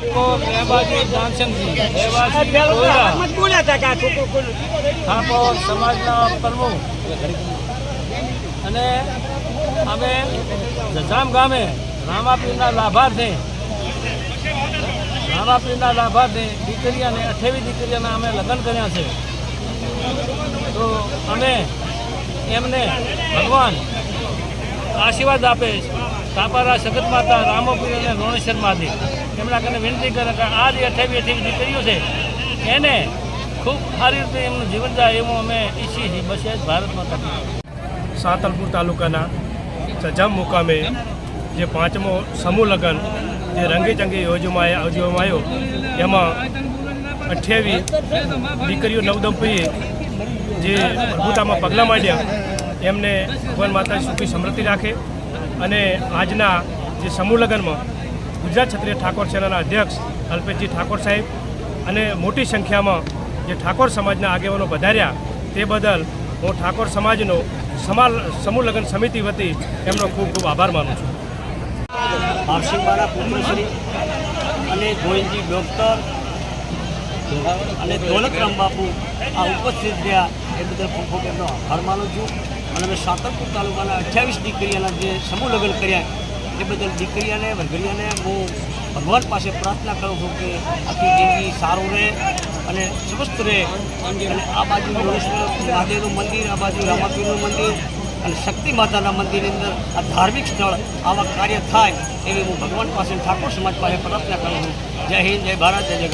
आपको मेहबाजी जामसन ઠાકોર સમાજના પ્રમુખ. અને અમે જજામ ગામે રામાપીરના લાભાર્થે રામાપીરના લાભાર્થે દીકરી અને અઠ્યાવીસ દીકરીઓના અમે લગ્ન કર્યા છે. તો અમે એમને ભગવાન આશીર્વાદ આપે છે. તાપારા સગત માતા રામોપીર અને રોણેશ્વર મહાદેવ એમના કને વિનંતી કરે કે આ જે અઠાવી અઠાવી દીકરીઓ છે, એને ખૂબ સારી રીતે એમનું જીવન જાય એવું અમે ઈચ્છીએ છીએ. બસ એ જ ભારત માતા સાતલપુર તાલુકાના સજામ મુકામે જે પાંચમો સમૂહ લગ્ન જે રંગેચંગે યોજવામાં યોજવામાં આવ્યો, એમાં અઠ્યાવીસ દીકરીઓ નવદંપતીએ જે પ્રભુતામાં પગલાં માંડ્યા, એમને ભગવાન માતા સુખી સમૃદ્ધિ રાખે. અને આજના જે સમૂહ લગ્નમાં ગુજરાત ક્ષત્રિય ઠાકોર સેનાના અધ્યક્ષ અલ્પેશજી ઠાકોર સાહેબ અને મોટી સંખ્યામાં જે ઠાકોર સમાજના આગેવાનો વધાર્યા તે બદલ હું ઠાકોર સમાજનો સમાલ, સમૂહ લગ્ન સમિતિ વતી એમનો ખૂબ ખૂબ આભાર માનું છું. હર્ષિંગવાળા પુત્રશ્રી અને ગોવિંદજી ડૉક્ટર અને દોલતરામ બાપુ આ ઉપસ્થિત થયા એ બદલ ખૂબ ખૂબ એમનો આભાર માનું છું. અને અમે સાતરપુર તાલુકાના અઠ્યાવીસ દીકરીઓના જે સમૂહ લગ્ન કર્યા એ બદલ દીકરીઓને, વરઘડીયાને હું ભગવાન પાસે પ્રાર્થના કરું છું કે આખી જિંદગી સારું રહે અને સ્વસ્થ રહે. અને આ બાજુ મહાદેવનું મંદિર, આ બાજુ રામાપીરનું મંદિર અને શક્તિ માતાના મંદિરની અંદર આ ધાર્મિક સ્થળ આવા કાર્ય થાય એવી હું ભગવાન પાસે, ઠાકોર સમાજ પાસે પ્રાર્થના કરું છું. જય હિન્દ, જય ભારત, જય જય